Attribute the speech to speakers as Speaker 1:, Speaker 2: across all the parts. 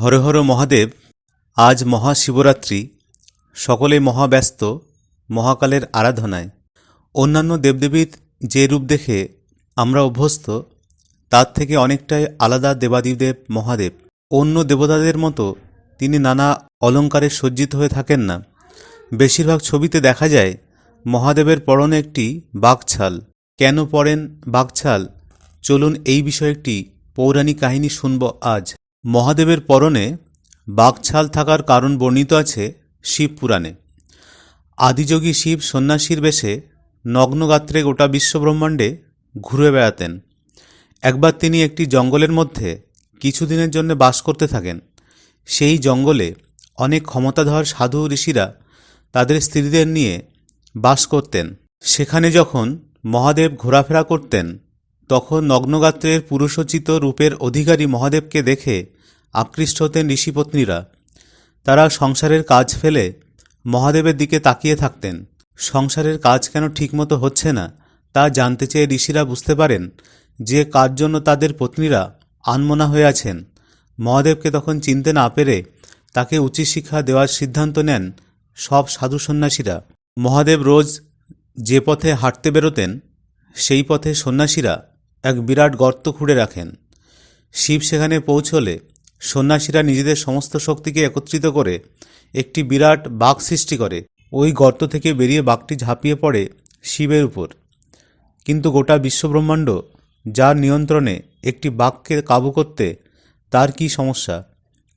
Speaker 1: হর হর মহাদেব, আজ মহাশিবরাত্রি সকলে মহাব্যস্ত, মহাকালের আরাধনায়। অন্যান্য দেবদেবীর যে রূপ দেখে আমরা অভ্যস্ত, তার থেকে অনেকটাই আলাদা দেবাদিদেব মহাদেব। অন্য দেবতাদের মতো তিনি নানা অলঙ্কারে সজ্জিত হয়ে থাকেন না। বেশিরভাগ ছবিতে দেখা যায়, মহাদেবের পরনে একটি বাঘছাল। কেন পরেন বাঘছাল? চলুন এই বিষয়ে একটি পৌরাণিক কাহিনী শুনব আজ। মহাদেবের পরনে বাঘছাল থাকার কারণ বর্ণিত আছে শিব পুরাণে। আদিযোগী শিব সন্ন্যাসীর বেশে নগ্নগাত্রে গোটা বিশ্বব্রহ্মাণ্ডে ঘুরে বেড়াতেন। একবার তিনি একটি জঙ্গলের মধ্যে কিছুদিনের জন্য বাস করতে থাকেন। সেই জঙ্গলে অনেক ক্ষমতাধর সাধু ঋষিরা তাদের স্ত্রীদের নিয়ে বাস করতেন। সেখানে যখন মহাদেব ঘোরাফেরা করতেন তখন নগ্নগাত্রের পুরুষোচিত রূপের অধিকারী মহাদেবকে দেখে আকৃষ্ট হতেন ঋষিপত্নীরা। তারা সংসারের কাজ ফেলে মহাদেবের দিকে তাকিয়ে থাকতেন। সংসারের কাজ কেন ঠিকমতো হচ্ছে না, তা জানতে চেয়ে ঋষিরা বুঝতে পারেন যে কার জন্য তাদের পত্নীরা আনমনা হয়ে আছেন। মহাদেবকে তখন চিনতে না পেরে তাকে উচিত শিক্ষা দেওয়ার সিদ্ধান্ত নেন সব সাধু সন্ন্যাসীরা। মহাদেব রোজ যে পথে হাঁটতে বেরোতেন, সেই পথে সন্ন্যাসীরা এক বিরাট গর্ত খুঁড়ে রাখেন। শিব সেখানে পৌঁছলে সন্ন্যাসীরা নিজেদের সমস্ত শক্তিকে একত্রিত করে একটি বিরাট বাঘ সৃষ্টি করে। ওই গর্ত থেকে বেরিয়ে বাঘটি ঝাঁপিয়ে পড়ে শিবের উপর। কিন্তু গোটা বিশ্বব্রহ্মাণ্ড যার নিয়ন্ত্রণে একটি বাঘকে কাবু করতে তার কি সমস্যা?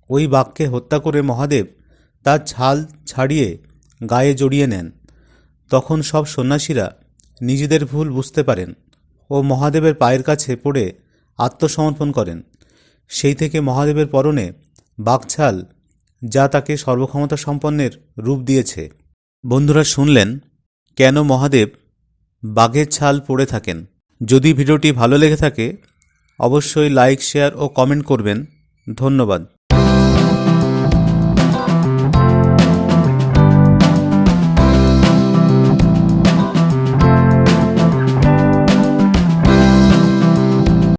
Speaker 1: ওই বাঘকে হত্যা করে মহাদেব তার ছাল ছাড়িয়ে গায়ে জড়িয়ে নেন। তখন সব সন্ন্যাসীরা নিজেদের ভুল বুঝতে পারেন। ও মহাদেবের পায়ের কাছে পড়ে আত্মসমর্পণ করেন। সেই থেকে মহাদেবের পরনে বাঘছাল যা তাকে সর্বক্ষমতা সম্পন্নের রূপ দিয়েছে। বন্ধুরা, শুনলেন? কেন মহাদেব বাঘের ছাল পড়ে থাকেন? যদি ভিডিওটি ভালো লেগে থাকে, অবশ্যই লাইক, শেয়ার ও কমেন্ট করবেন। ধন্যবাদ।